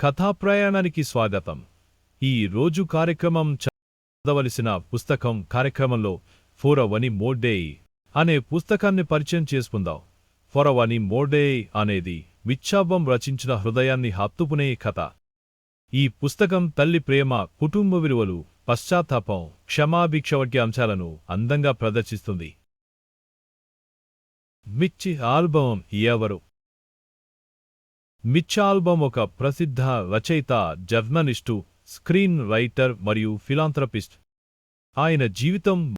కథాప్రయాణానికి స్వాగతం. ఈ రోజు కార్యక్రమం చదవలసిన పుస్తకం కార్యక్రమంలో ఫోరవని మోడే అనే పుస్తకాన్ని పరిచయం చేసుకుందాం. ఫొరవని మోడే అనేది విచ్ఛాబం రచించిన హృదయాన్ని హత్తుకునే కథ. ఈ పుస్తకం తల్లి ప్రేమ కుటుంబ విలువలు పశ్చాత్తాపం క్షమాభిక్ష వంటి అంశాలను అందంగా ప్రదర్శిస్తుంది. మిచ్చి ఆల్బం ఎవరు? మిచ్చాల్బమ్ ఒక ప్రసిద్ధ రచయిత జర్నలిస్టు స్క్రీన్ రైటర్ మరియు ఫిలాంథ్రపిస్ట్. ఆయన జీవితం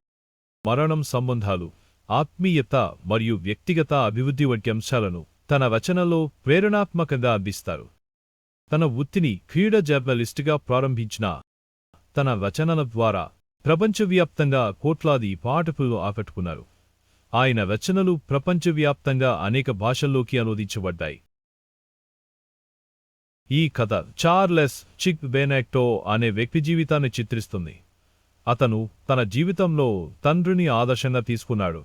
మరణం సంబంధాలు ఆత్మీయత మరియు వ్యక్తిగత అభివృద్ధి వంటి అంశాలను తన రచనలో ప్రేరణాత్మకంగా అందిస్తారు. తన వృత్తిని క్రీడ జర్నలిస్టుగా ప్రారంభించిన తన రచనల ద్వారా ప్రపంచవ్యాప్తంగా కోట్లాది పాఠకులు ఆకట్టుకున్నారు. ఆయన రచనలు ప్రపంచవ్యాప్తంగా అనేక భాషల్లోకి అనువదించబడ్డాయి. ఈ కథ చార్లెస్ చిక్ బెనెక్టో అనే వ్యక్తి జీవితాన్ని చిత్రిస్తుంది. అతను తన జీవితంలో తండ్రిని ఆదర్శంగా తీసుకున్నాడు.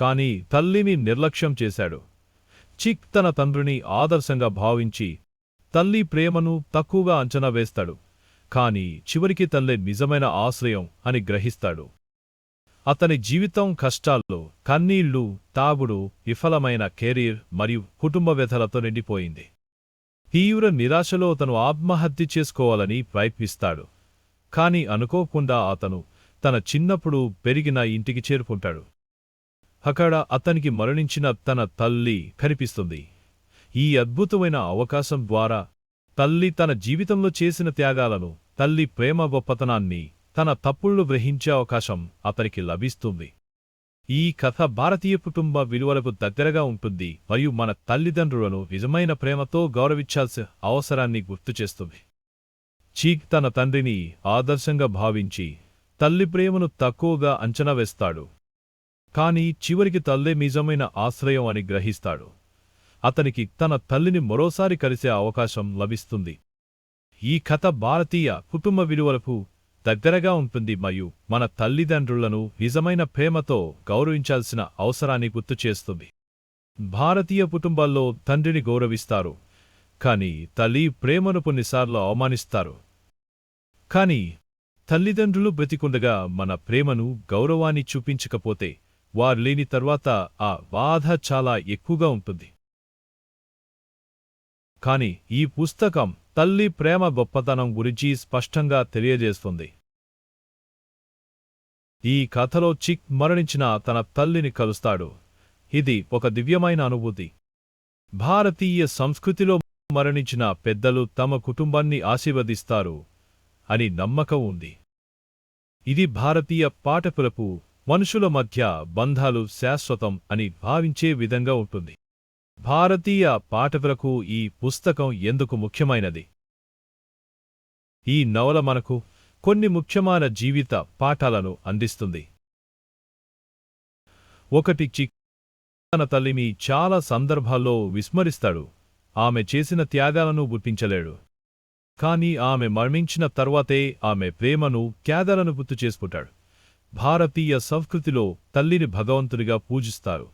కాని తల్లిని నిర్లక్ష్యం చేశాడు. చిక్ తన తండ్రిని ఆదర్శంగా భావించి తల్లి ప్రేమను తక్కువగా అంచనా వేస్తాడు. కాని చివరికి తల్లే నిజమైన ఆశ్రయం అని గ్రహిస్తాడు. అతని జీవితం కష్టాల్లో కన్నీళ్ళు తాగుడు విఫలమైన కెరీర్ మరియు కుటుంబ వ్యధలతో నిండిపోయింది. తీవ్ర నిరాశలో అతను ఆత్మహత్య చేసుకోవాలని ప్రయత్నిస్తాడు. కాని అనుకోకుండా అతను తన చిన్నప్పుడు పెరిగిన ఇంటికి చేరుకుంటాడు. అక్కడ అతనికి మరణించిన తన తల్లి కనిపిస్తుంది. ఈ అద్భుతమైన అవకాశం ద్వారా తల్లి తన జీవితంలో చేసిన త్యాగాలను తల్లి ప్రేమ గొప్పతనాన్ని తన తప్పుళ్ళు గ్రహించే అవకాశం అతనికి లభిస్తుంది. ఈ కథ భారతీయ కుటుంబ విలువలకు దగ్గరగా ఉంటుంది మరియు మన తల్లిదండ్రులను నిజమైన ప్రేమతో గౌరవించాల్సిన అవసరాన్ని గుర్తుచేస్తుంది చీక్ తన తండ్రిని ఆదర్శంగా భావించి తల్లి ప్రేమను తక్కువగా అంచనా వేస్తాడు. కాని చివరికి తల్లే నిజమైన ఆశ్రయం అని గ్రహిస్తాడు. అతనికి తన తల్లిని మరోసారి కలిసే అవకాశం లభిస్తుంది. ఈ కథ భారతీయ కుటుంబ విలువలకు దగ్గరగా ఉంటుంది మరియు మన తల్లిదండ్రులను నిజమైన ప్రేమతో గౌరవించాల్సిన అవసరాన్ని గుర్తుచేస్తుంది భారతీయ కుటుంబాల్లో తండ్రిని గౌరవిస్తారు. కాని తల్లి ప్రేమను కొన్నిసార్లు అవమానిస్తారు. కాని తల్లిదండ్రులు బ్రతికుండగా మన ప్రేమను గౌరవాన్ని చూపించకపోతే వారు లేని తర్వాత ఆ బాధ చాలా ఎక్కువగా ఉంటుంది. కాని ఈ పుస్తకం తల్లి ప్రేమ గొప్పతనం గురించి స్పష్టంగా తెలియజేస్తుంది. ఈ కథలో చిక్ మరణించిన తన తల్లిని కలుస్తాడు. ఇది ఒక దివ్యమైన అనుభూతి. భారతీయ సంస్కృతిలో మరణించిన పెద్దలు తమ కుటుంబాన్ని ఆశీర్వదిస్తారు అని నమ్మకం ఉంది. ఇది భారతీయ పాఠకులకు మనుషుల మధ్య బంధాలు శాశ్వతం అని భావించే విధంగా ఉంటుంది. భారతీయ పాఠకులకు ఈ పుస్తకం ఎందుకు ముఖ్యమైనది? ఈ నవల మనకు కొన్ని ముఖ్యమైన జీవిత పాఠాలను అందిస్తుంది. ఒకటి చిక్ తన తల్లిని చాలా సందర్భాల్లో విస్మరిస్తాడు. ఆమె చేసిన త్యాగాలను గుర్తించలేడు. కాని ఆమె మరణించిన తర్వాతే ఆమె ప్రేమను త్యాగాలను గుర్తు చేసుకుంటాడు. భారతీయ సంస్కృతిలో తల్లిని భగవంతుడిగా పూజిస్తారు.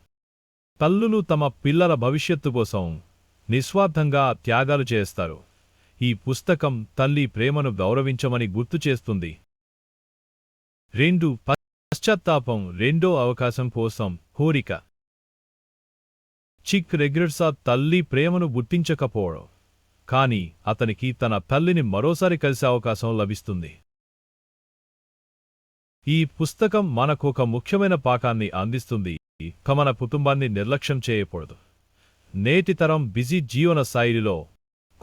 తల్లులు తమ పిల్లల భవిష్యత్తు కోసం నిస్వార్థంగా త్యాగాలు చేస్తారు. ఈ పుస్తకం తల్లి ప్రేమను గౌరవించమని గుర్తు చేస్తుంది. రెండు పశ్చాత్తాపం రెండో అవకాశం కోసం కోరిక. చిక్ రెగ్రెట్సా తల్లి ప్రేమను గుర్తించకపోవడం. కాని అతనికి తన తల్లిని మరోసారి కలిసే అవకాశం లభిస్తుంది. ఈ పుస్తకం మనకొక ముఖ్యమైన పాఠాన్ని అందిస్తుంది. కమన మన కుటుంబాన్ని నిర్లక్ష్యం చేయకూడదు. నేటి తరం బిజీ జీవన శైలిలో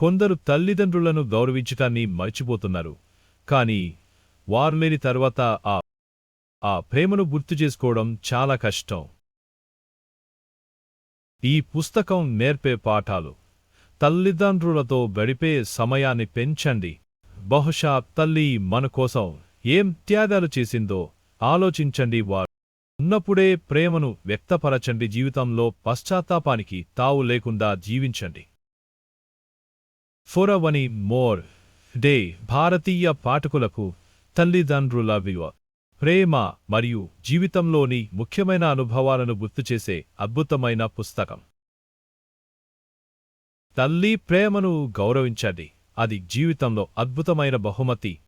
కొందరు తల్లిదండ్రులను గౌరవించటాన్ని మర్చిపోతున్నారు. కాని వారులేని తర్వాత ఆ ఆ ప్రేమను గుర్తు చేసుకోవడం చాలా కష్టం. ఈ పుస్తకం నేర్పే పాఠాలు. తల్లిదండ్రులతో గడిపే సమయాన్ని పెంచండి. బహుశా తల్లి మన కోసం ఏం త్యాగాలు చేసిందో ఆలోచించండి వారు. ఉన్నప్పుడే ప్రేమను వ్యక్తపరచండి. జీవితంలో పశ్చాత్తాపానికి తావు లేకుండా జీవించండి. ఫొరవని మోర్ డే భారతీయ పాఠకులకు తల్లిదండ్రుల విలువ. ప్రేమ మరియు జీవితంలోని ముఖ్యమైన అనుభవాలను గుర్తుచేసే అద్భుతమైన పుస్తకం. తల్లి ప్రేమను గౌరవించండి. అది జీవితంలో అద్భుతమైన బహుమతి